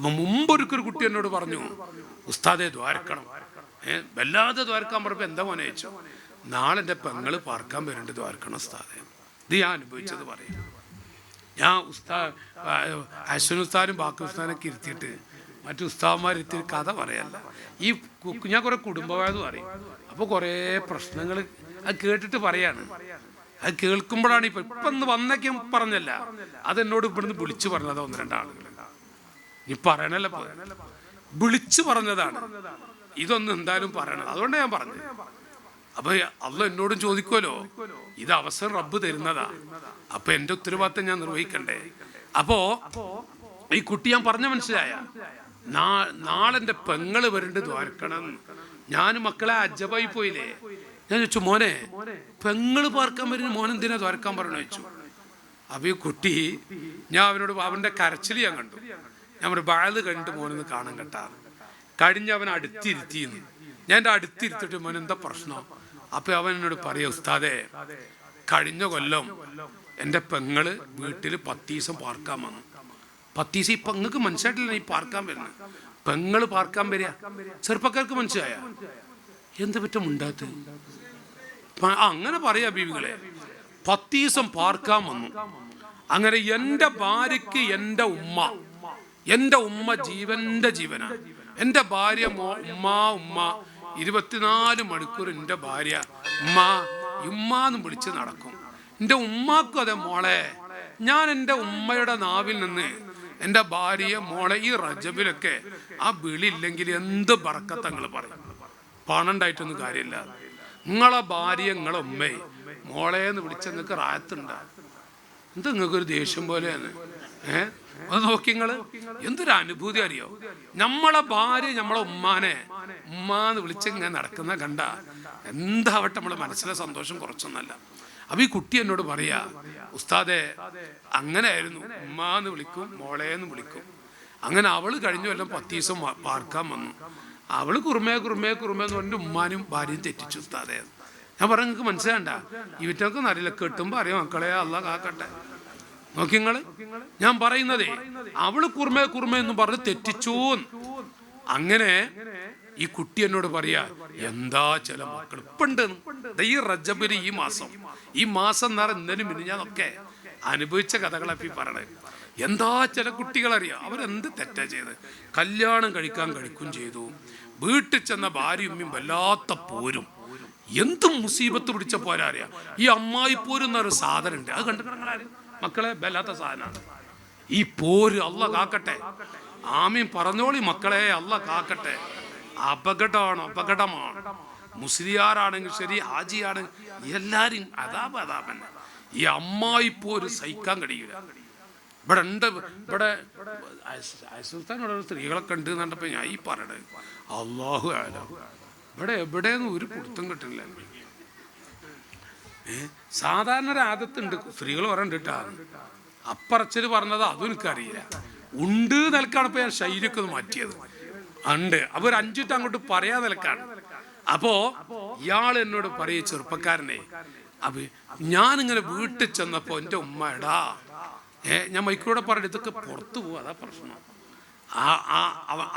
അപ്പൊ മുമ്പൊരുക്കൊരു കുട്ടി എന്നോട് പറഞ്ഞു ഉസ്താദെ ദ്വാരക്കണം. ഏ വല്ലാതെ ദ്വാരക്കാൻ പറഞ്ഞപ്പോ എന്താ മോനെ നാളെ എന്റെ പെങ്ങൾ പാർക്കാൻ വരുന്നുണ്ട് ദ്വാരക്കണം ഉസ്താദെ. ഇത് ഞാൻ അനുഭവിച്ചത് പറയും. ഞാൻ ഉസ്താ അശ്വൻ ഉസ്താനും ബാക്കി ഉസ്താനൊക്കെ ഇരുത്തിയിട്ട് മറ്റു ഉസ്താവന്മാർ ഇരുത്തി കഥ പറയല്ല. ഈ ഞാൻ കുറെ കുടുംബമായത് പറയും. അപ്പോൾ കുറേ പ്രശ്നങ്ങൾ അത് കേട്ടിട്ട് പറയാണ്. അത് കേൾക്കുമ്പോഴാണ് ഇപ്പൊ ഇപ്പൊ ഒന്ന് വന്നേക്കും പറഞ്ഞല്ല. അതെന്നോട് ഇവിടുന്ന് വിളിച്ചു പറഞ്ഞത് ഒന്ന് രണ്ടാളുകൾ നീ പറയണല്ല. വിളിച്ചു പറഞ്ഞതാണ്. ഇതൊന്നും എന്തായാലും പറയണം. അതുകൊണ്ട് ഞാൻ പറഞ്ഞു അപ്പൊ അള്ള എന്നോടും ചോദിക്കുമല്ലോ ഇത് അവസരം റബ്ബ് തരുന്നതാ. അപ്പൊ എന്റെ ഉത്തരവാദിത്തം ഞാൻ നിർവഹിക്കണ്ടേ? അപ്പോ ഈ കുട്ടി ഞാൻ പറഞ്ഞ മനസ്സിലായ? നാളെ പെങ്ങൾ വരണ്ട് ദ്വാരക്കണം. ഞാൻ മക്കളെ അജബായി പോയില്ലേ? ഞാൻ ചോദിച്ചു മോനെ പെങ്ങൾ പാർക്കാൻ വരുന്ന മോൻ എന്തിനാ ദ്വാരക്കാൻ പറഞ്ഞു ചോദിച്ചു. അപ്പൊ ഈ കുട്ടി ഞാൻ അവനോട് അവന്റെ കരച്ചിൽ ഞാൻ കണ്ടു. ഞാൻ ഒരു ബാൽ കഴിഞ്ഞിട്ട് മോനൊന്ന് കാണാൻ കേട്ടാ. കഴിഞ്ഞ് അവൻ അടുത്തിരുത്തിന്ന് ഞാൻ എന്റെ അടുത്തിരുത്തിട്ട് മോൻ എന്താ പ്രശ്നം? അപ്പൊ അവൻ എന്നോട് പറയാ ഉസ്താദേ കഴിഞ്ഞ കൊല്ലം എന്റെ പെങ്ങൾ വീട്ടിൽ പത്തീസം പാർക്കാൻ വന്നു. പത്തീസം ഇപ്പൊ നിങ്ങൾക്ക് മനസ്സിലായിട്ടില്ല ഈ പാർക്കാൻ വരുന്നത്. പെങ്ങൾ പാർക്കാൻ വരിക. ചെറുപ്പക്കാർക്ക് മനസ്സിലായ? എന്ത് പറ്റും ഉണ്ടാത്ത് അങ്ങനെ പറയാ ബീവികളെ. പത്തീസം പാർക്കാൻ വന്നു. അങ്ങനെ എന്റെ ഭാര്യയ്ക്ക് എന്റെ ഉമ്മ എന്റെ ഉമ്മ ജീവന്റെ ജീവനാ എന്റെ ഭാര്യ ഉമ്മ ഉമ്മ. ഇരുപത്തിനാല് മണിക്കൂർ എന്റെ ഭാര്യ. ഉമ്മ ഉമ്മ എന്ന് വിളിച്ച് നടക്കും. എന്റെ ഉമ്മാക്കും അതെ മോളെ. ഞാൻ എന്റെ ഉമ്മയുടെ നാവിൽ നിന്ന് എന്റെ ഭാര്യയെ മോളെ ഈ റജബിലൊക്കെ ആ വിളി ഇല്ലെങ്കിൽ എന്ത് ബറക്കത്തങ്ങൾ പറയും. പണം ഉണ്ടായിട്ടൊന്നും കാര്യമില്ല. നിങ്ങളെ ഭാര്യ നിങ്ങളെ ഉമ്മയെ മോളെ എന്ന് വിളിച്ച നിങ്ങൾക്ക് റായത്തുണ്ട എന്ത് നിങ്ങൾക്കൊരു ദേഷ്യം പോലെയാണ്. ഏ? അത് നോക്കി നിങ്ങൾ. എന്തൊരു അനുഭൂതി അറിയോ? നമ്മളെ ഭാര്യ നമ്മളെ ഉമ്മാനെ ഉമ്മാന്ന് വിളിച്ച് ഇങ്ങനെ നടക്കുന്ന കണ്ട എന്താവട്ടെ നമ്മളെ മനസ്സിലെ സന്തോഷം കുറച്ചൊന്നല്ല. അപ്പൊ ഈ കുട്ടി എന്നോട് പറയാ ഉസ്താദെ അങ്ങനെയായിരുന്നു. ഉമ്മാന്ന് വിളിക്കും മോളേന്ന് വിളിക്കും. അങ്ങനെ അവൾ കഴിഞ്ഞ കൊല്ലം പത്ത് ദിവസം പാർക്കാൻ വന്നു. അവൾ കുറുമേ കുറുമേ കുറുമേ എന്ന് പറഞ്ഞിട്ട് ഉമ്മാനും ഭാര്യയും തെറ്റിച്ചു ഉസ്താദെ. ഞാൻ പറഞ്ഞു നിങ്ങൾക്ക് മനസ്സിലാണ്ട ഇവറ്റൊക്കെ അറിയില്ല. കെട്ടുമ്പോ അറിയാം. മക്കളെ അല്ല കാക്കട്ടെ. നോക്കി നിങ്ങൾ. ഞാൻ പറയുന്നതേ അവൾ കുർമേ കുർമേ എന്ന് പറഞ്ഞ് തെറ്റിച്ചു അങ്ങനെ ഈ കുട്ടി എന്നോട് പറയാ എന്താ ചില മക്കൾ ഇപ്പുണ്ട് ഈ റജബിന് ഈ മാസം ഈ മാസം പറഞ്ഞാൽ ഇന്നലും മിനിഞ്ഞാന്നൊക്കെ അനുഭവിച്ച കഥകളെ ഈ പറയണത്. എന്താ ചില കുട്ടികൾ അറിയാം അവരെന്ത് തെറ്റാ ചെയ്ത്? കല്യാണം കഴിക്കാൻ കഴിക്കും ചെയ്തു. വീട്ടിൽ ചെന്ന ഭാര്യയും വല്ലാത്ത പോരും. എന്ത് മുസീബത്ത് പിടിച്ച പോരാറിയാം ഈ അമ്മായി പോരും എന്നൊരു സാധനം ഉണ്ട് അത് കണ്ടു മക്കളെ വല്ലാത്ത സാധനമാണ്. ഈ പോര് അല്ല കാക്കട്ടെ. ആമീൻ പറഞ്ഞോളി മക്കളെ അല്ല കാക്കട്ടെ. അപകടമാണ് അപകടമാണ്. മുസ്ലിയാരാണെങ്കിൽ ശരി ഹാജിയാണ് എല്ലാരും അതാപ അതാപൻ. ഈ അമ്മായി പോര് സഹിക്കാൻ കഴിയില്ല ഇവിടെ ഉണ്ട് ഇവിടെ സുൽത്താനോട് സ്ത്രീകളൊക്കെ ഉണ്ട് കണ്ടപ്പോ ഞാൻ ഈ പറയണത്. അള്ളാഹു ആലോ ഇവിടെ എവിടെയൊന്നും ഒരു പിടുത്തം കിട്ടില്ല? സാധാരണ ഒരു ആദത്തുണ്ട്. സ്ത്രീകൾ പറയണ്ടിട്ടാ അപ്പറച്ചൽ പറഞ്ഞത് അതും എനിക്കറിയില്ല. ഉണ്ട് നിലക്കാണ് ഇപ്പൊ ഞാൻ ശൈലിയൊക്കെ മാറ്റിയത്. ഉണ്ട്. അപ്പൊ ഒരു അഞ്ചിട്ട് അങ്ങോട്ട് പറയാ നിലക്കാണ്. അപ്പോ ഇയാൾ എന്നോട് പറയ ചെറുപ്പക്കാരനെ ഞാൻ ഞാനിങ്ങനെ വീട്ടിൽ ചെന്നപ്പോ എന്റെ ഉമ്മ എടാ ഏ ഞാൻ മൈക്കൂടെ പറഞ്ഞു ഇതൊക്കെ പുറത്തു പോവാ അതാ പ്രശ്നം. ആ ആ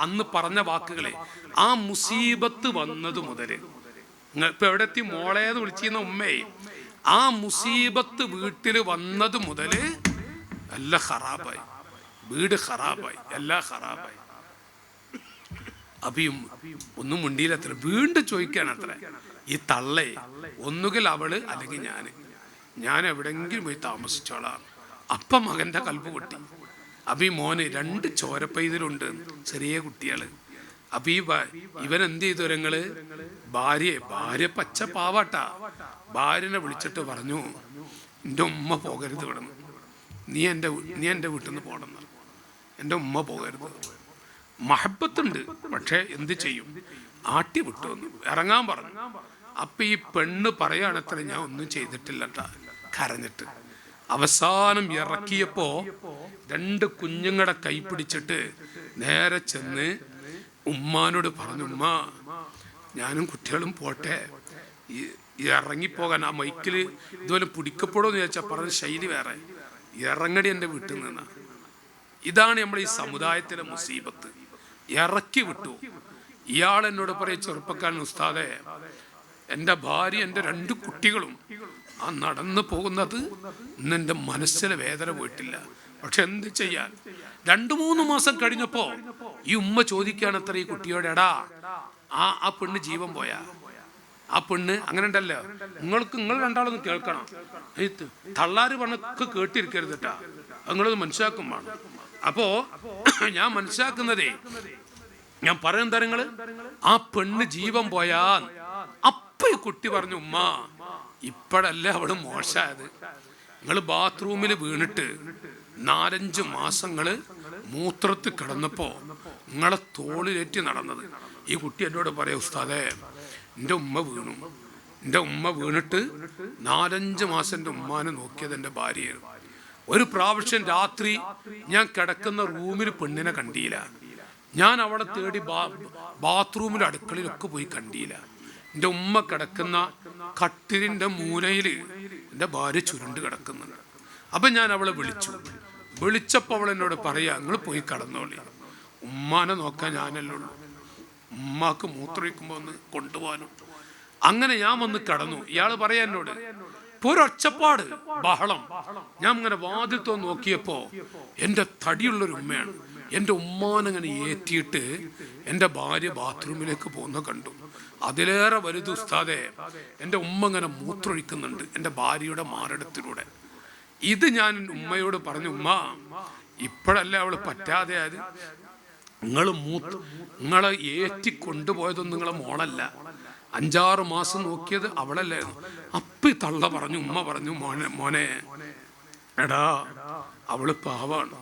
അന്ന് പറഞ്ഞ വാക്കുകളെ ആ മുസീബത്ത് വന്നത് മുതൽ. ഇപ്പൊ എവിടെ എത്തി മോളേന്ന് വിളിച്ചിരുന്ന ഉമ്മയെ ആ മുസീബത്ത് വീട്ടിൽ വന്നത് മുതൽ എല്ലാം ഖറാബായി. വീട് ഖറാബായി. എല്ലാം ഖറാബായി. അഭിയും ഒന്നും മുണ്ടിയില്ല അത്ര. വീണ്ടും ചോദിക്കാണ് അത്ര. ഈ തള്ളേ ഒന്നുകിൽ അവൾ അല്ലെങ്കിൽ ഞാൻ ഞാൻ എവിടെങ്കിലും പോയി താമസിച്ചോളാം. അപ്പം മകന്റെ കൽപ്പ് പൊട്ടി. അഭി മോന് രണ്ട് ചോരപ്പൈതലുണ്ട്. ചെറിയ കുട്ടികൾ. അപ്പൊ ഈ ഇവൻ എന്ത് ചെയ്തു ഭാര്യ ഭാര്യ പച്ച പാവാട്ടാ. ഭാര്യനെ വിളിച്ചിട്ട് പറഞ്ഞു എന്റെ ഉമ്മ പോകരുത് ഇവിടെ നീ എന്റെ നീ എന്റെ വീട്ടിൽ നിന്ന് പോകണം. എന്റെ ഉമ്മ പോകരുത്. മഹബത്തുണ്ട് പക്ഷെ എന്ത് ചെയ്യും? ആട്ടി വിട്ടു ഇറങ്ങാൻ പറഞ്ഞു. അപ്പം ഈ പെണ്ണ് പറയാണത്ര ഞാൻ ഒന്നും ചെയ്തിട്ടില്ലട്ടാ. കരഞ്ഞിട്ട്. അവസാനം ഇറക്കിയപ്പോൾ രണ്ട് കുഞ്ഞുങ്ങളെ കൈപ്പിടിച്ചിട്ട് നേരെ ചെന്ന് ഉമ്മാനോട് പറഞ്ഞു ഉമ്മ ഞാനും കുട്ടികളും പോട്ടെ. ഈ ഇറങ്ങിപ്പോകാൻ ആ മൈക്കിൽ ഇതുപോലെ പിടിക്കപ്പെടുമെന്ന് ചോദിച്ചാൽ പറഞ്ഞ ശൈലി വേറെ. ഇറങ്ങടി എന്റെ വീട്ടിൽ നിന്ന്. ഇതാണ് നമ്മൾ ഈ സമുദായത്തിലെ മുസീബത്ത്. ഇറക്കി വിട്ടു. ഇയാൾ എന്നോട് പറയും ചെറുപ്പക്കാരൻ ഉസ്താദെ എന്റെ ഭാര്യ എന്റെ രണ്ട് കുട്ടികളും ആ നടന്നു പോകുന്നത് ഇന്ന് എന്റെ മനസ്സിലെ വേദന പോയിട്ടില്ല. പക്ഷെ എന്ത് ചെയ്യാൻ? രണ്ടു മൂന്ന് മാസം കഴിഞ്ഞപ്പോ ഈ ഉമ്മ ചോദിക്കുകയാണ് അത്ര ഈ കുട്ടിയോടെ എടാ ആ ആ പെണ്ണ് ജീവൻ പോയാ? ആ പെണ്ണ് അങ്ങനെ ഉണ്ടല്ലോ നിങ്ങൾക്ക് നിങ്ങൾ രണ്ടാളൊന്ന് കേൾക്കണം. ഈ ത- തള്ളാര് പറഞ്ഞൊക്കെ കേട്ടിരിക്കരുത് കേട്ടാ നിങ്ങളത് മനസ്സിലാക്കും വേണം. അപ്പോ ഞാൻ മനസ്സിലാക്കുന്നതേ ഞാൻ പറയാൻ നിങ്ങൾ? ആ പെണ്ണ് ജീവൻ പോയാ അപ്പൊ ഈ കുട്ടി പറഞ്ഞു ഉമ്മ ഇപ്പോഴല്ലേ അവൾ മോശമായത് നിങ്ങൾ ബാത്റൂമിൽ വീണിട്ട് നാലഞ്ച് മാസങ്ങൾ മൂത്രത്തിൽ കിടന്നപ്പോ നിങ്ങളെ തോളിലേറ്റി നടന്നത്. ഈ കുട്ടി എന്നോട് പറയാ ഉസ്താദേ എന്റെ ഉമ്മ വീണു. എന്റെ ഉമ്മ വീണിട്ട് നാലഞ്ച് മാസം എന്റെ ഉമ്മാനെ നോക്കിയത് എന്റെ ഭാര്യയായിരുന്നു ഒരു പ്രാവശ്യം രാത്രി ഞാൻ കിടക്കുന്ന റൂമിൽ പെണ്ണിനെ കണ്ടില്ല. ഞാൻ അവളെ തേടി ബാ- ബാത്റൂമിലും അടുക്കളയിലൊക്കെ പോയി കണ്ടില്ല. എന്റെ ഉമ്മ കിടക്കുന്ന കട്ടിലിന്റെ മൂലയിൽ എന്റെ ഭാര്യ ചുരുണ്ട് കിടക്കുന്നുണ്ട്. അപ്പം ഞാൻ അവളെ വിളിച്ചു. വിളിച്ചപ്പോൾ അവൾ എന്നോട് പറയാ നിങ്ങൾ പോയി കടന്നോളി. ഉമ്മാനെ നോക്കാൻ ഞാനല്ലേ ഉള്ളൂ. ഉമ്മാക്ക് മൂത്രമൊഴിക്കുമ്പോൾ ഒന്ന് കൊണ്ടുപോകാനും. അങ്ങനെ ഞാൻ വന്ന് കടന്നു. ഇയാൾ പറയാ എന്നോട് ഒരൊച്ചപ്പാട് ബഹളം. ഞാൻ അങ്ങനെ വാതിൽ തോന്ന് നോക്കിയപ്പോ എന്റെ തടിയുള്ളൊരു ഉമ്മയാണ്. എന്റെ ഉമ്മാനങ്ങനെ ഏറ്റിയിട്ട് എന്റെ ഭാര്യ ബാത്റൂമിലേക്ക് പോകുന്ന കണ്ടു. അതിലേറെ വലുത് ഉസ്താദെ എന്റെ ഉമ്മ ഇങ്ങനെ മൂത്രൊഴിക്കുന്നുണ്ട് എന്റെ ഭാര്യയുടെ മാറിടത്തിലൂടെ ഇത് ഞാൻ ഉമ്മയോട് പറഞ്ഞു ഉമ്മ ഇപ്പോഴല്ലേ അവൾ പറ്റാതെ ആയത് നിങ്ങൾ മൂത്ത് നിങ്ങളെ ഏറ്റി കൊണ്ടുപോയതൊന്നും നിങ്ങളെ മോളല്ല. അഞ്ചാറ് മാസം നോക്കിയത് അവളല്ലായിരുന്നു. അപ്പി തള്ള പറഞ്ഞു ഉമ്മ പറഞ്ഞു മോനെ മോനെ എടാ അവൾ പാവാണ്.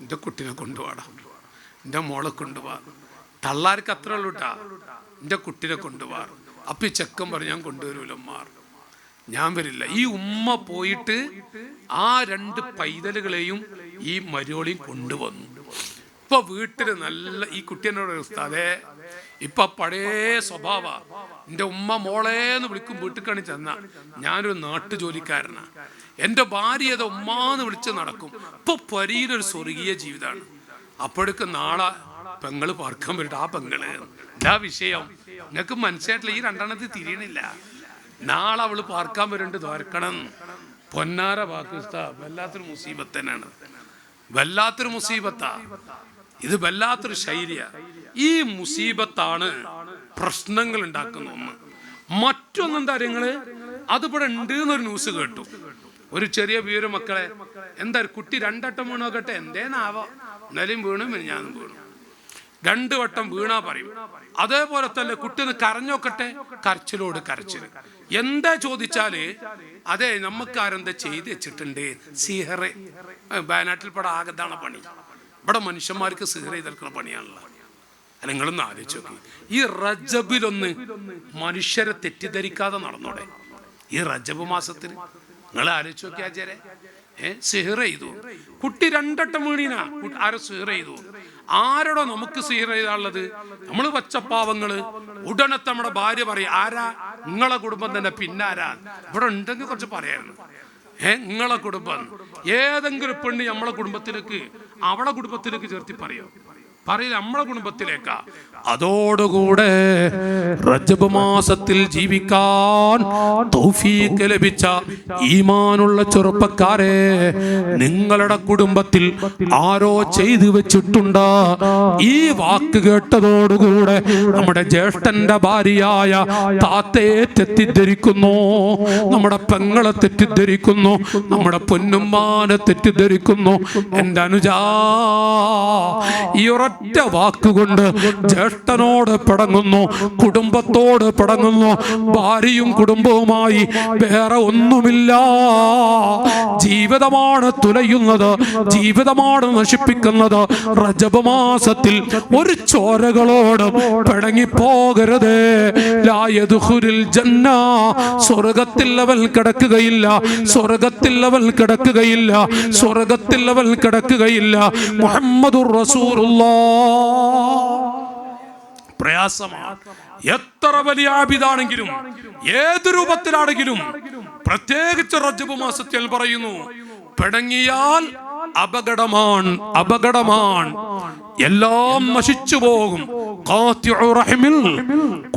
എന്റെ കുട്ടിനെ കൊണ്ടുപോടാ എന്റെ മോളെ കൊണ്ടുപോവാ തള്ളാർക്ക് അത്ര ഉള്ളൂ എന്റെ കുട്ടിനെ കൊണ്ടുപോവാ അപ്പി ചെക്കൻ പറഞ്ഞു ഞാൻ കൊണ്ടുവരൂല മാർ ഞാൻ വരില്ല. ഈ ഉമ്മ പോയിട്ട് ആ രണ്ട് പൈതലുകളെയും ഈ മരുവളിയും കൊണ്ടുവന്നു. ഇപ്പൊ വീട്ടിൽ നല്ല ഈ കുട്ടിയെന്നോട് ഉസ്താദേ ഇപ്പൊ പഴയ സ്വഭാവ. എന്റെ ഉമ്മ മോളേന്ന് വിളിക്കും വീട്ടിൽ ചെന്ന. ഞാനൊരു നാട്ടു ജോലിക്കാരനാ എന്റെ ഭാര്യ ഏതോ ഉമ്മാന്ന് വിളിച്ച് നടക്കും. ഇപ്പൊ പരിയിലൊരു സ്വർഗീയ ജീവിതമാണ് അപ്പോഴേക്ക് നാളെ പെങ്ങൾ പാർക്കാൻ വരട്ടെ ആ പെങ്ങൾ. ഇതാ വിഷയം? നിങ്ങൾക്ക് മനസ്സിലായിട്ടില്ല ഈ രണ്ടെണ്ണത്തിൽ തിരിയണില്ല. നാളെ അവൾ പാർക്കാൻ വരുന്നുണ്ട് തോർക്കണം പൊന്നാര പാകിസ്ഥാൻ വല്ലാത്തൊരു തന്നെയാണ്. വല്ലാത്തൊരു മുസീബത്താ. ഇത് വല്ലാത്തൊരു ശൈലിയ. ഈ മുസീബത്താണ് പ്രശ്നങ്ങൾ ഉണ്ടാക്കുന്ന ഒന്ന്. മറ്റൊന്നെന്താ നിങ്ങൾ അതിവിടെ ഉണ്ട് എന്നൊരു ന്യൂസ് കേട്ടു. ഒരു ചെറിയ വീര മക്കളെ എന്താ കുട്ടി രണ്ടട്ടം വീണോക്കട്ടെ എന്തേനാവോ എന്നാലും വീണു ഞാനും വീണു. രണ്ടു വട്ടം വീണാ പറയും. അതേപോലെ തന്നെ കുട്ടി ഒന്ന് കരഞ്ഞോക്കട്ടെ കരച്ചിലോട് കരച്ചിൽ. എന്താ ചോദിച്ചാൽ അതെ നമുക്ക് ആരെന്താ ചെയ്ത് വെച്ചിട്ടുണ്ട്? സിഹറെ. വയനാട്ടിൽ പടം ആകതാണ് പണി. ഇവിടെ മനുഷ്യന്മാർക്ക് സിഹർ ചെയ്തെടുക്കുന്ന പണിയാണല്ലോ. നിങ്ങളൊന്ന് ആലോചിച്ച് നോക്കി. ഈ റജബിലൊന്ന് മനുഷ്യരെ തെറ്റിദ്ധരിക്കാതെ നടന്നോടെ. ഈ റജബ് മാസത്തിൽ നിങ്ങൾ ആലോചിച്ച് നോക്കി ആചാരെ ഏ സിഹർ ചെയ്തു. കുട്ടി രണ്ടട്ടം വീണിനാ. ആരോ സിഹർ ചെയ്തു? ആരോടോ നമുക്ക് സിഹർ ചെയ്താളുള്ളത് നമ്മൾ പച്ചപ്പാവങ്ങൾ ഉടനെ നമ്മുടെ ഭാര്യ പറയും ആരാ? നിങ്ങളെ കുടുംബം തന്നെ പിന്നാരാ? ഇവിടെ ഉണ്ടെങ്കിൽ കുറച്ച് പറയായിരുന്നു. നിങ്ങളെ കുടുംബം. ഏതെങ്കിലും പെണ്ണ് നമ്മളെ കുടുംബത്തിലേക്ക് അവളെ കുടുംബത്തിലേക്ക് ചേർത്തി പറയോ പറയില്ല നമ്മളെ കുടുംബത്തിലേക്കാ. അതോടുകൂടെ റജബ് മാസത്തിൽ ജീവിക്കാൻ തൗഫീക്ക് ലഭിച്ച ഈമാനുള്ള ചെറുപ്പക്കാരെ നിങ്ങളുടെ കുടുംബത്തിൽ ആരോ ചെയ്തു വെച്ചിട്ടുണ്ട്. ഈ വാക്ക് കേട്ടതോടുകൂടെ നമ്മുടെ ജ്യേഷ്ഠന്റെ ഭാര്യയായ താത്തയെ തെറ്റിദ്ധരിക്കുന്നു നമ്മുടെ പെങ്ങളെ തെറ്റിദ്ധരിക്കുന്നു നമ്മുടെ പൊന്നുമ്മാനെ തെറ്റിദ്ധരിക്കുന്നു. എന്റെ അനുജാ ഈ ഒരൊറ്റ വാക്കുകൊണ്ട് ജ്യേഷ്ഠനോട് പിടങ്ങുന്നു കുടുംബത്തോട് പിടങ്ങുന്നു ഭാര്യയും കുടുംബവുമായി വേറെ ഒന്നുമില്ല. ജീവിതമാണ് തുലയുന്നത് ജീവിതമാണ് നശിപ്പിക്കുന്നത്. റജബ് മാസത്തിൽ ഒരു ചോരകളോട് പിടങ്ങിപ്പോകരുതേ ലായതുഹുരിൽ ജന്ന. സ്വർഗത്തിൽ അവൽ കിടക്കുകയില്ല സ്വർഗത്തിൽ അവൽ കിടക്കുകയില്ല സ്വർഗത്തിൽ അവൽ കിടക്കുകയില്ല. മുഹമ്മദുർ റസൂലുള്ളാ. പ്രയാസമാണ്. എത്ര വലിയ ആബിദാണെങ്കിലും ഏത് രൂപത്തിലാണെങ്കിലും പ്രത്യേകിച്ച് റജബ് മാസത്തിൽ പറയുന്നു പിണങ്ങിയാൽ അപകടമാണ് അപകടമാണ് എല്ലാം നശിച്ചു പോകും.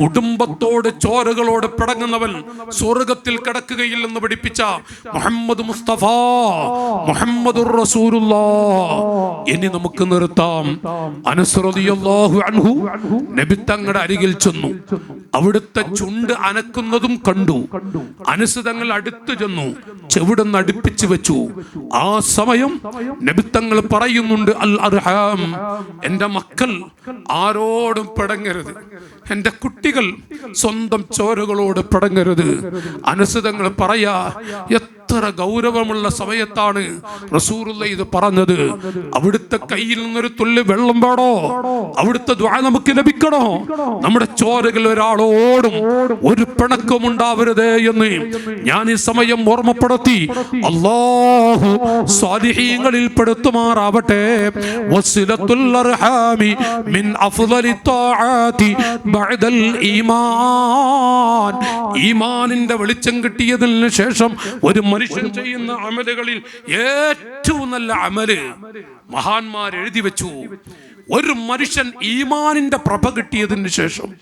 കുടുംബത്തോട് ചോരകളോട് പിടങ്ങുന്നവൻ സ്വർഗത്തിൽ കിടക്കുകയില്ലെന്ന് പഠിപ്പിച്ച മുഹമ്മദ് മുസ്തഫ മുഹമ്മദ് ഇനി നമുക്ക് നിർത്താം. അനസ് റളിയല്ലാഹു അൻഹു നബി തങ്ങളുടെ അരികിൽ ചെന്നു. അവിടുത്തെ ചുണ്ട് അനക്കുന്നതും കണ്ടു. അനുസൃതങ്ങൾ തങ്ങൾ അടുത്തു ചെന്നു. ചെവിടുന്ന് അടുപ്പിച്ചു വെച്ചു. ആ സമയം നബിത്തങ്ങൾ പറയുന്നുണ്ട് അൽ അർഹാം. എന്റെ മക്കൾ ആരോടും പിടങ്ങരുത്. എന്റെ കുട്ടികൾ സ്വന്തം ചോരകളോട് പടങ്ങരുത്. അനുസൃതങ്ങൾ പറയാ എത്ര ഗൗരവമുള്ള സമയത്താണ് റസൂറുള്ള ഇത് പറഞ്ഞത്. അവിടുത്തെ കയ്യിൽ നിന്നൊരു തുള്ളി വെള്ളം വേണോ അവിടുത്തെ ദ്വാ നമുക്ക് ലഭിക്കണോ? നമ്മുടെ ചോരകൾ ഒരാളോടും ഒരു പിണക്കം ഉണ്ടാവരുത് എന്ന് ഞാൻ ഈ സമയം ഓർമ്മപ്പെടുത്തി. അള്ളാഹു സ്വാലിഹീങ്ങളിൽ പെടുത്തുമാറാവട്ടെ. വസിലത്തുൽ അർഹാമി മിൻ ഈമാൻ. ഈമാനിന്റെ വെളിച്ചം കിട്ടിയതിന് ശേഷം ഒരു മനുഷ്യൻ ചെയ്യുന്ന അമലുകളിൽ ഏറ്റവും നല്ല അമൽ മഹാന്മാർ എഴുതി വെച്ചു. ഒരു മനുഷ്യൻ ഈമാനിന്റെ പ്രഭ കിട്ടിയതിന് ശേഷം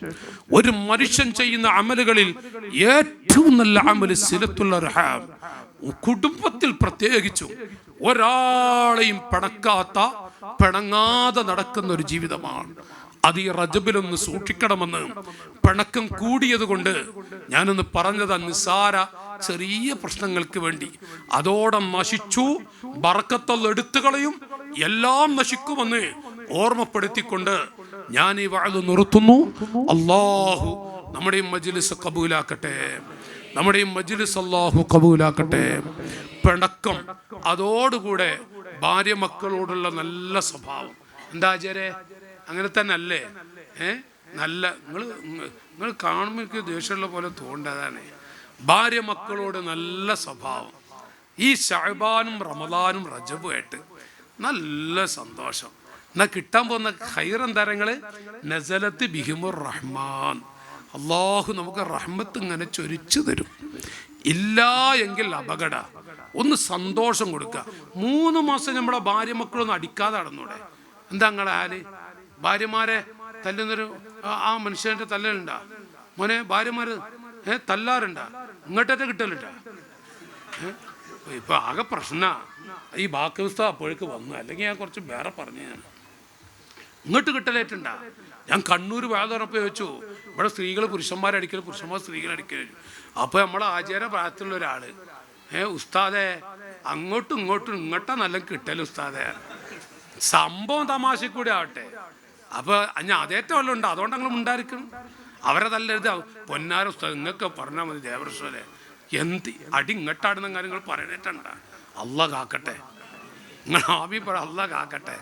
ഒരു മനുഷ്യൻ ചെയ്യുന്ന അമലുകളിൽ ഏറ്റവും നല്ല അമൽ സിലത്തുള്ള റഹാം കുടുംബത്തിൽ പ്രത്യേകിച്ചും ഒരാളെയും പിണക്കാത്ത പിണങ്ങാതെ നടക്കുന്ന ഒരു ജീവിതമാണ്. അത് ഈ റജബിലൊന്ന് സൂക്ഷിക്കണമെന്ന് പിണക്കം കൂടിയത് കൊണ്ട് ഞാനൊന്ന് പറഞ്ഞത് നിസാര ചെറിയ പ്രശ്നങ്ങൾക്ക് വേണ്ടി. അതോടെ നശിച്ചു ബറക്കത്തുള്ള എടുത്തു കളയും എല്ലാം നശിക്കുമെന്ന് ഓർമ്മപ്പെടുത്തിക്കൊണ്ട് ഞാൻ ഈ വാഴ് നിർത്തുന്നു. അള്ളാഹു നമ്മുടെ മജിലിസ് കബൂലാക്കട്ടെ നമ്മുടെ മജിലിസ് അള്ളാഹു കബൂലാക്കട്ടെ. പിണക്കം അതോടുകൂടെ ഭാര്യ മക്കളോടുള്ള നല്ല സ്വഭാവം. എന്താ ആചാരെ? അങ്ങനെ തന്നെ അല്ലേ ഏ? നല്ല നിങ്ങൾ നിങ്ങൾ കാണുമ്പോൾ എനിക്ക് ദേഷ്യമുള്ള പോലെ തോണ്ടതാണ് ഭാര്യ മക്കളോട് നല്ല സ്വഭാവം. ഈ ഷഹബാനും റമദാനും റജബുമായിട്ട് നല്ല സന്തോഷം. എന്നാ കിട്ടാൻ പോകുന്ന ഹൈറൻ തരങ്ങൾ നസലത്ത് ബിഹിമുർ റഹ്മാൻ. അള്ളാഹു നമുക്ക് റഹ്മത്ത് ഇങ്ങനെ ചൊരിച്ചു തരും. ഇല്ല എങ്കിൽ അപകട. ഒന്ന് സന്തോഷം കൊടുക്കുക മൂന്ന് മാസം നമ്മുടെ ഭാര്യ മക്കളൊന്നും അടിക്കാതെ നടന്നൂടെ. എന്താ നിങ്ങളെ ആൽ? ഭാര്യമാരെ തല്ലുന്നൊരു ആ- മനുഷ്യന്റെ തല്ലലുണ്ട. മോനെ ഭാര്യമാര് ഏ തല്ലാറുണ്ട. ഇങ്ങോട്ടേറ്റ് കിട്ടലുണ്ട. ഇപ്പൊ ആകെ പ്രശ്ന. ഈ ബാക്കി ദിവസം അപ്പോഴേക്ക് വന്നു. അല്ലെങ്കിൽ ഞാൻ കുറച്ച് വേറെ പറഞ്ഞു ഞാൻ. ഇങ്ങോട്ട് കിട്ടലേറ്റുണ്ട. ഞാൻ കണ്ണൂർ വേദറപ്പ് വെച്ചു ഇവിടെ സ്ത്രീകൾ പുരുഷന്മാരടിക്കലും പുരുഷന്മാർ സ്ത്രീകളടിക്കൽ അപ്പോൾ നമ്മളെ ആചാര പ്രായത്തിലുള്ള ഒരാൾ ഏ ഉസ്താദെ അങ്ങോട്ടും ഇങ്ങോട്ടും ഇങ്ങോട്ടാ നല്ല കിട്ടൽ ഉസ്താദെ. സംഭവം തമാശ കൂടി ആവട്ടെ. അപ്പൊ ഞാൻ അതേറ്റം വല്ലതും ഉണ്ട്? അതുകൊണ്ട് അങ്ങനെ ഉണ്ടായിരിക്കും അവരെ തല്ലരുത് പൊന്നാര ഉസ്താദ് നിങ്ങൾക്ക് പറഞ്ഞാൽ മതി ദേവസ്വരെ എന്ത് അടി ഇങ്ങോട്ടാടുന്ന കാര്യങ്ങൾ പറയണേറ്റുണ്ട അല്ല കാക്കട്ടെ. നിങ്ങൾ ആമി പറ അല്ല കാക്കട്ടെ.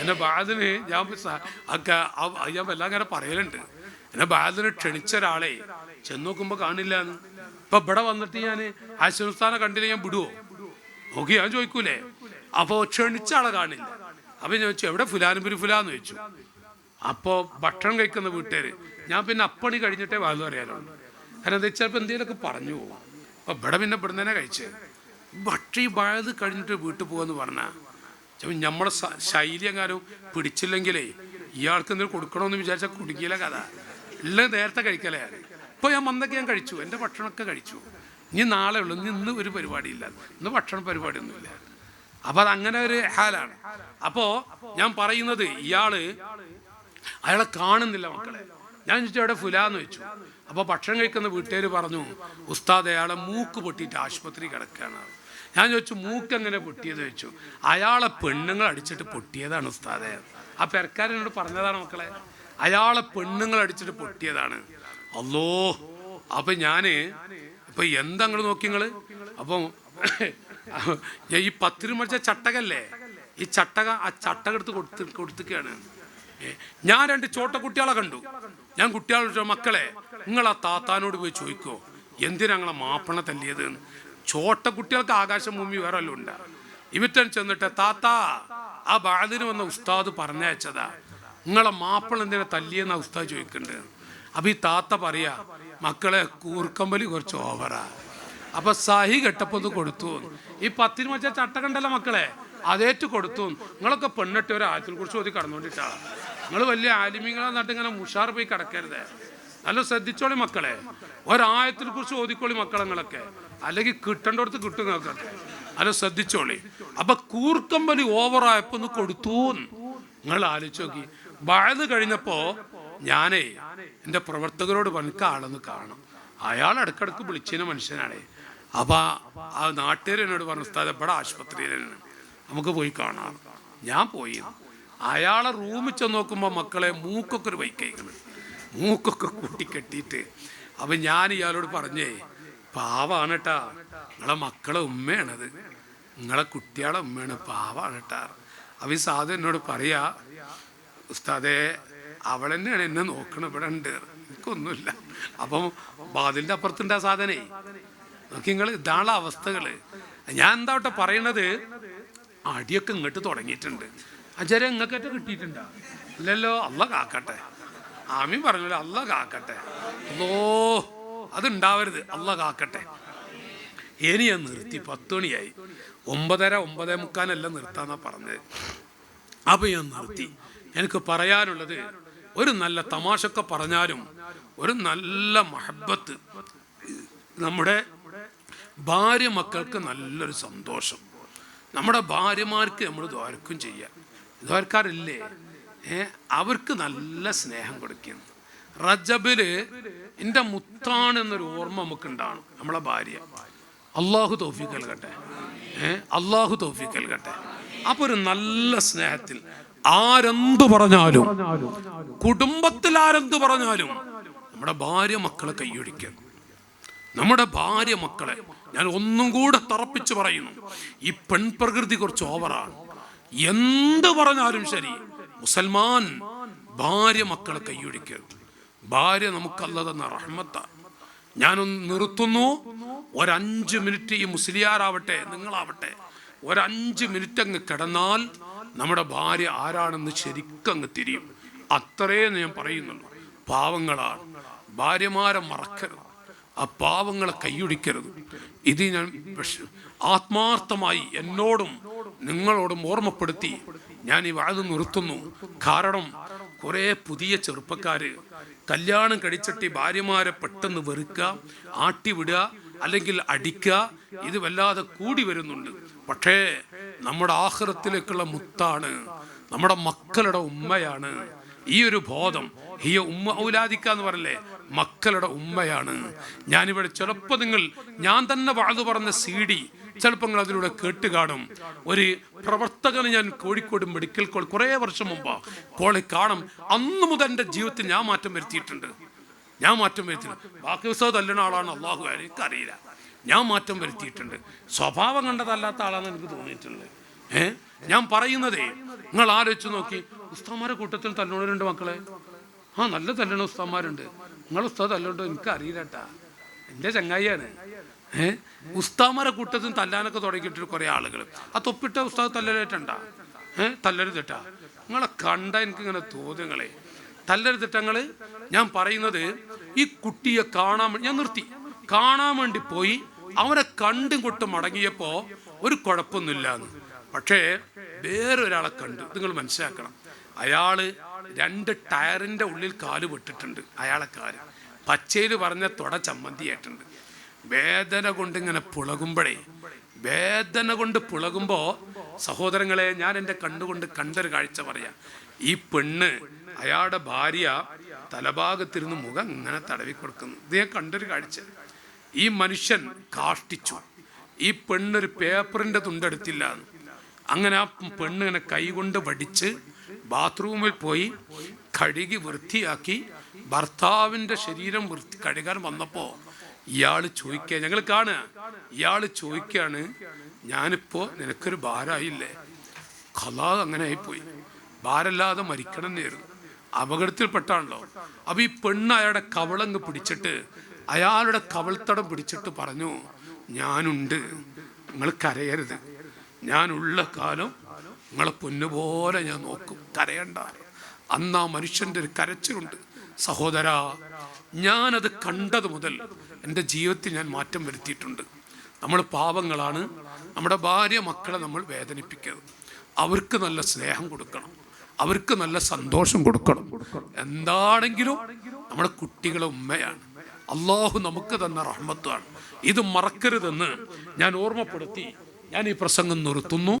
എന്റെ ബാദിന് ഞാൻ ഒക്കെ ഞാൻ എല്ലാം ഇങ്ങനെ പറയലുണ്ട്. എന്നെ ബാദിന് ക്ഷണിച്ച ഒരാളെ ചെന്ന് നോക്കുമ്പോൾ കാണില്ല എന്ന് ഇപ്പൊ ഇവിടെ വന്നിട്ട് ഞാൻ ആശുസ്ഥാനം കണ്ടില്ല ഞാൻ വിടുവോ? നോക്കി ഞാൻ ചോദിക്കൂലേ? അപ്പോൾ ക്ഷണിച്ച ആളെ കാണില്ല. അപ്പൊ ഞാൻ ചോദിച്ചു എവിടെ ഫുലാനും പിരി ഫുലാന്ന്? ചോദിച്ചു. അപ്പോൾ ഭക്ഷണം കഴിക്കുന്ന വീട്ടുകാർ ഞാൻ പിന്നെ അപ്പണി കഴിഞ്ഞിട്ടേ വാതു അറിയാലോ കാരണം എന്താ ചിലപ്പോൾ എന്തെങ്കിലുമൊക്കെ പറഞ്ഞു പോകും അപ്പോൾ ഇവിടെ പിന്നെ ഇവിടെ തന്നെ കഴിച്ച്. ഭക്ഷി വാഴത് കഴിഞ്ഞിട്ട് വീട്ടിൽ പോകുമെന്ന് പറഞ്ഞാൽ നമ്മളെ സ- ശൈലി എങ്ങാനും പിടിച്ചില്ലെങ്കിലേ ഇയാൾക്ക് എന്തെങ്കിലും കൊടുക്കണമെന്ന് വിചാരിച്ചാൽ കുടുങ്ങിയില്ല കഥ. എല്ലാം നേരത്തെ കഴിക്കലേ ഇപ്പോൾ ഞാൻ വന്നൊക്കെ ഞാൻ കഴിച്ചു. എന്റെ ഭക്ഷണമൊക്കെ കഴിച്ചു. ഇനി നാളെ ഉള്ളൂ. ഇനി ഇന്ന് ഒരു പരിപാടിയില്ല. ഇന്ന് ഭക്ഷണ പരിപാടിയൊന്നുമില്ല. അപ്പോൾ അത് അങ്ങനെ ഒരു ഹാലാണ്. അപ്പോൾ ഞാൻ പറയുന്നത് ഇയാൾ അയാളെ കാണുന്നില്ല മക്കളെ. ഞാൻ ചോദിച്ചു അവിടെ ഫുലാന്ന് വെച്ചു അപ്പൊ ഭക്ഷണം കഴിക്കുന്ന വീട്ടുകാർ പറഞ്ഞു ഉസ്താദ് അയാളെ മൂക്ക് പൊട്ടിയിട്ട് ആശുപത്രി കിടക്കുകയാണ്. ഞാൻ ചോദിച്ചു മൂക്ക് എങ്ങനെ പൊട്ടിയത് വെച്ചു അയാളെ പെണ്ണുങ്ങൾ അടിച്ചിട്ട് പൊട്ടിയതാണ് ഉസ്താദെ. ആ പെരക്കാരനോട് പറഞ്ഞതാണ് മക്കളെ അയാളെ പെണ്ണുങ്ങൾ അടിച്ചിട്ട് പൊട്ടിയതാണ്. അല്ലോ അപ്പൊ ഞാൻ ഇപ്പൊ എന്താ നോക്കി നിങ്ങൾ അപ്പം ഈ പത്തിരി മറിച്ച ചട്ടകല്ലേ? ഈ ചട്ടക ആ ചട്ടക എടുത്ത് കൊടുത്ത് കൊടുത്തിക്കാണ് ഏ, ഞാൻ രണ്ട് ചോട്ട കുട്ടികളെ കണ്ടു. ഞാൻ കുട്ടികളോട് മക്കളെ നിങ്ങൾ ആ താത്താനോട് പോയി ചോദിക്കോ എന്തിനാ ഞങ്ങളെ മാപ്പണ തല്ലിയത്. ചോട്ട കുട്ടികൾക്ക് ആകാശം ഭൂമി വേറെ വല്ലതും ഉണ്ട്? ഇവറ്റൻ ചെന്നിട്ട് താത്ത ആ ബാലിന് വന്ന ഉസ്താദ് പറഞ്ഞയച്ചതാ. നിങ്ങളെ മാപ്പിള എന്തിനാ തല്ലിയെന്ന ഉസ്താദ് ചോദിക്കുന്നുണ്ട് അപ്പൊ ഈ താത്ത പറയാ മക്കളെ കൂർക്കമ്പലി കുറച്ച് ഓവറാ അപ്പൊ സഹി കെട്ടപ്പോ ഒന്ന് കൊടുത്തു ഈ പത്തിന് മച്ച ചട്ട കണ്ടല്ലോ മക്കളെ അതേറ്റ് കൊടുത്തു നിങ്ങളൊക്കെ പെണ്ണിട്ട് ഒരു ആയത്തിൽ കുറിച്ച് ഓതി കടന്നുകൊണ്ടിട്ടാ. നിങ്ങൾ വലിയ ആലിമിങ്ങളെന്നിട്ട് ഇങ്ങനെ ഉഷാർ പോയി കിടക്കരുത്. നല്ല ശ്രദ്ധിച്ചോളി മക്കളെ. ഒരായത്തിൽ കുറിച്ച് ഓതിക്കോളി മക്കളങ്ങളൊക്കെ അല്ലെങ്കിൽ കിട്ടേണ്ടടുത്ത് കിട്ടും നിങ്ങൾക്കൊക്കെ. അല്ല ശ്രദ്ധിച്ചോളി. അപ്പൊ കൂർക്കമ്പലി ഓവറായപ്പോ ഒന്ന് കൊടുത്തു നിങ്ങൾ ആലോചിച്ച് നോക്കി. വയത് കഴിഞ്ഞപ്പോ ഞാനേ എന്റെ പ്രവർത്തകരോട് പണിക്ക് ആളെന്ന് കാണും അയാൾ ഇടക്കിടക്ക് വിളിച്ചിരുന്ന മനുഷ്യനാണേ. അപ്പൊ ആ നാട്ടുകാരെന്നോട് പറഞ്ഞ എവിടെ ആശുപത്രിയിൽ തന്നെ നമുക്ക് പോയി കാണാം. ഞാൻ പോയി. അയാളെ റൂമിൽ ചെന്ന് നോക്കുമ്പോൾ മക്കളെ മൂക്കൊക്കെ ഒരു വൈക്കൈക്കണം മൂക്കൊക്കെ കൂട്ടിക്കെട്ടിയിട്ട്. അപ്പം ഞാൻ ഇയാളോട് പറഞ്ഞേ പാവാണ് കേട്ടാ നിങ്ങളെ മക്കളെ ഉമ്മയാണത്. നിങ്ങളെ കുട്ടികളെ ഉമ്മയാണ്. പാവാണ് കേട്ടാ അപ്പം ഈ സാധു എന്നോട് പറയാ ഉസ്താദേ അവൾ തന്നെയാണ് എന്നെ നോക്കണം ഇവിടെ ഉണ്ട്. എനിക്കൊന്നുമില്ല. അപ്പം ബാതിലിന്റെ അപ്പുറത്തുണ്ട് സാധനേ. നോക്കി നിങ്ങൾ ഇതാണ് അവസ്ഥകൾ ഞാൻ എന്താ കേട്ടോ പറയണത് അടിയൊക്കെ ഇങ്ങോട്ട് തുടങ്ങിയിട്ടുണ്ട്. അജര ഇങ്ങക്കറ്റ കിട്ടിയിട്ടുണ്ടോ? അല്ലല്ലോ അല്ല കാക്കട്ടെ. ആമി പറഞ്ഞല്ലോ അല്ല കാക്കട്ടെ. അല്ലോ അതുണ്ടാവരുത് അല്ല കാക്കട്ടെ. ഇനി ഞാൻ നിർത്തി പത്ത് മണിയായി ഒമ്പതര ഒമ്പതേ മുക്കാനല്ല നിർത്താന്നാ പറഞ്ഞത്. അപ്പൊ ഞാൻ നിർത്തി. എനിക്ക് പറയാനുള്ളത് ഒരു നല്ല തമാശൊക്കെ പറഞ്ഞാലും ഒരു നല്ല മഹബത്ത് നമ്മുടെ ഭാര്യ മക്കൾക്ക് നല്ലൊരു സന്തോഷം. നമ്മുടെ ഭാര്യമാർക്ക് നമ്മൾ ദ്വാരക്കും ചെയ്യാം. ദ്വാരക്കാരില്ലേ ഏ? അവർക്ക് നല്ല സ്നേഹം കൊടുക്കുന്നു. റജബിൽ എന്റെ മുത്താണ് എന്നൊരു ഓർമ്മ നമുക്ക് ഉണ്ടാവണം നമ്മളെ ഭാര്യ. അള്ളാഹു തോഫിക്ക് നൽകട്ടെ. ഏ? അള്ളാഹു തോഫിക്ക് നൽകട്ടെ. അപ്പൊ ഒരു നല്ല സ്നേഹത്തിൽ ആരെന്ത് പറഞ്ഞാലും കുടുംബത്തിൽ ആരെന്ത് പറഞ്ഞാലും നമ്മുടെ ഭാര്യ മക്കളെ കൈയൊടിക്കണം നമ്മുടെ ഭാര്യ മക്കളെ ഞാൻ ഒന്നും കൂടെ തറപ്പിച്ച് പറയുന്നു ഈ പെൺപ്രകൃതി കുറച്ച് ഓവറാണ് എന്ത് പറഞ്ഞാലും ശരി. മുസൽമാൻ ഭാര്യ മക്കളെ കൈയൊഴിക്കരുത് ഭാര്യ നമുക്കല്ല തന്ന റഹ്മത്ത. ഞാനൊന്ന് നിർത്തുന്നു. ഒരഞ്ച് മിനിറ്റ് ഈ മുസ്ലിയാരാവട്ടെ നിങ്ങളാവട്ടെ. ഒരഞ്ച് മിനിറ്റ് അങ്ങ് കിടന്നാൽ നമ്മുടെ ഭാര്യ ആരാണെന്ന് ശരിക്കും അങ്ങ് തിരിയും. അത്രേ ഞാൻ പറയുന്നുള്ളൂ. പാവങ്ങളാണ്. ഭാര്യമാരെ മറക്കരുത്. ആ പാവങ്ങളെ കൈയൊടിക്കരുത് ഇത് ഞാൻ ആത്മാർത്ഥമായി എന്നോടും നിങ്ങളോടും ഓർമ്മപ്പെടുത്തി ഞാൻ ഈ വാഴ നിർത്തുന്നു. കാരണം കുറെ പുതിയ ചെറുപ്പക്കാര് കല്യാണം കഴിച്ചിട്ട് ഭാര്യമാരെ പെട്ടെന്ന് വെറുക്കുക ആട്ടിവിടുക അല്ലെങ്കിൽ അടിക്കുക ഇത് വല്ലാതെ കൂടി വരുന്നുണ്ട്. പക്ഷേ നമ്മുടെ ആഹ്റത്തിലേക്കുള്ള മുത്താണ് നമ്മുടെ മക്കളുടെ ഉമ്മയാണ്. ഈ ഒരു ബോധം ഹിയ ഉമ്മ ഔലാദിക്ക എന്ന് പറയല്ലേ മക്കളുടെ ഉമ്മയാണ്. ഞാനിവിടെ ചിലപ്പോൾ നിങ്ങൾ ഞാൻ തന്നെ വാഴ്ന്നു പറഞ്ഞ സി ഡി ചിലപ്പോൾ നിങ്ങൾ അതിലൂടെ കേട്ട് കാണും. ഒരു പ്രവർത്തകന് ഞാൻ കോഴിക്കോട് മെഡിക്കൽ കോൾ കുറേ വർഷം മുമ്പ് കോളി കാണും. അന്ന് മുതൽ എന്റെ ജീവിതത്തിൽ ഞാൻ മാറ്റം വരുത്തിയിട്ടുണ്ട്. ഞാൻ മാറ്റം വരുത്തിയിട്ടുണ്ട്. ബാക്കി ദിവസം തല്ലുന്ന ആളാണ് അള്ളാഹു എനിക്കറിയില്ല. ഞാൻ മാറ്റം വരുത്തിയിട്ടുണ്ട്. സ്വഭാവം കണ്ടതല്ലാത്ത ആളാണെന്ന് എനിക്ക് തോന്നിയിട്ടുള്ളത് ഏഹ് ഞാൻ പറയുന്നതേ നിങ്ങൾ ആലോചിച്ച് നോക്കി ഉസ്താമാരെ കൂട്ടത്തിൽ രണ്ട് മക്കളെ. ആ നല്ല തല്ലണ ഉസ്താന്മാരുണ്ട് നിങ്ങൾ ഉസ്താദ് തല്ലുണ്ടോ എനിക്ക് അറിയില്ലട്ടാ എന്റെ ചങ്ങായിയാണ്. ഏ? ഉസ്താമാരെ കൂട്ടത്തിൽ തല്ലാനൊക്കെ തുടങ്ങിയിട്ടുണ്ട് കുറേ ആളുകൾ ആ തൊപ്പിട്ട ഉസ്താദ് തല്ലലേറ്റുണ്ടാ ഏ? തല്ലരുതിട്ടാ. നിങ്ങളെ കണ്ട എനിക്ക് ഇങ്ങനെ തോന്നുങ്ങളെ തല്ലരുതിട്ടങ്ങൾ ഞാൻ പറയുന്നത് ഈ കുട്ടിയെ കാണാൻ ഞാൻ നിർത്തി. കാണാൻ വേണ്ടി പോയി. അവനെ കണ്ടും കൊട്ടും മടങ്ങിയപ്പോ ഒരു കുഴപ്പമൊന്നുമില്ലാന്ന്. പക്ഷേ വേറൊരാളെ കണ്ടു. നിങ്ങൾ മനസ്സിലാക്കണം. അയാൾ രണ്ട് ടയറിന്റെ ഉള്ളിൽ കാൽ വിട്ടിട്ടുണ്ട് അയാളെ കാൽ പച്ചയിൽ പറഞ്ഞ തുട ചമ്മന്തിയായിട്ടുണ്ട് വേദന കൊണ്ട് ഇങ്ങനെ പുളകുമ്പോഴേ വേദന കൊണ്ട് പുളകുമ്പോ സഹോദരങ്ങളെ ഞാൻ എന്റെ കണ്ണുകൊണ്ട് കണ്ടൊരു കാഴ്ച പറയാം. ഈ പെണ്ണ് അയാളുടെ ഭാര്യ തലഭാഗത്തിരുന്ന് മുഖം ഇങ്ങനെ തടവി കൊടുക്കുന്നു. ഇത് ഞാൻ കണ്ടൊരു കാഴ്ച. ഈ മനുഷ്യൻ കാഷ്ടിച്ചു. ഈ പെണ്ണൊരു പേപ്പറിന്റെ തുണ്ടെടുത്തില്ല. അങ്ങനെ ആ പെണ്ണ് ഇങ്ങനെ കൈകൊണ്ട് വടിച്ച് ബാത്റൂമിൽ പോയി കഴുകി വൃത്തിയാക്കി ഭർത്താവിന്റെ ശരീരം വൃത്തി കഴുകാൻ വന്നപ്പോൾ ഇയാൾ ചോദിക്കുക ഞങ്ങൾ കാണുക? ഇയാൾ ചോദിക്കുകയാണ് ഞാനിപ്പോൾ നിനക്കൊരു ഭാരമായില്ലേ? കലാ അങ്ങനെ ആയിപ്പോയി. ഭാരല്ലാതെ മരിക്കണം എന്നായിരുന്നു അപകടത്തിൽപ്പെട്ടാണല്ലോ. അപ്പം ഈ പെണ്ണ് അയാളുടെ കവളങ്ങ് പിടിച്ചിട്ട് അയാളുടെ കവൾത്തടം പിടിച്ചിട്ട് പറഞ്ഞു ഞാനുണ്ട്. നിങ്ങൾ കരയരുത്. ഞാനുള്ള കാലം നിങ്ങളെ പൊന്നുപോലെ ഞാൻ നോക്കും. കരയണ്ട. അന്ന് ആ മനുഷ്യന്റെ ഒരു കരച്ചിലുണ്ട്. സഹോദര ഞാനത് കണ്ടത് മുതൽ എന്റെ ജീവിതത്തിൽ ഞാൻ മാറ്റം വരുത്തിയിട്ടുണ്ട്. നമ്മൾ പാവങ്ങളാണ്. നമ്മുടെ ഭാര്യ മക്കളെ നമ്മൾ വേദനിപ്പിക്കരുത്. അവർക്ക് നല്ല സ്നേഹം കൊടുക്കണം. അവർക്ക് നല്ല സന്തോഷം കൊടുക്കണം. എന്താണെങ്കിലും നമ്മുടെ കുട്ടികളെ ഉമ്മയാണ്. അള്ളാഹു നമുക്ക് തന്ന റഹ്മത്താണ്. ഇത് മറക്കരുതെന്ന് ഞാൻ ഓർമ്മപ്പെടുത്തി. ഞാൻ ഈ പ്രസംഗം നിർത്തുന്നു.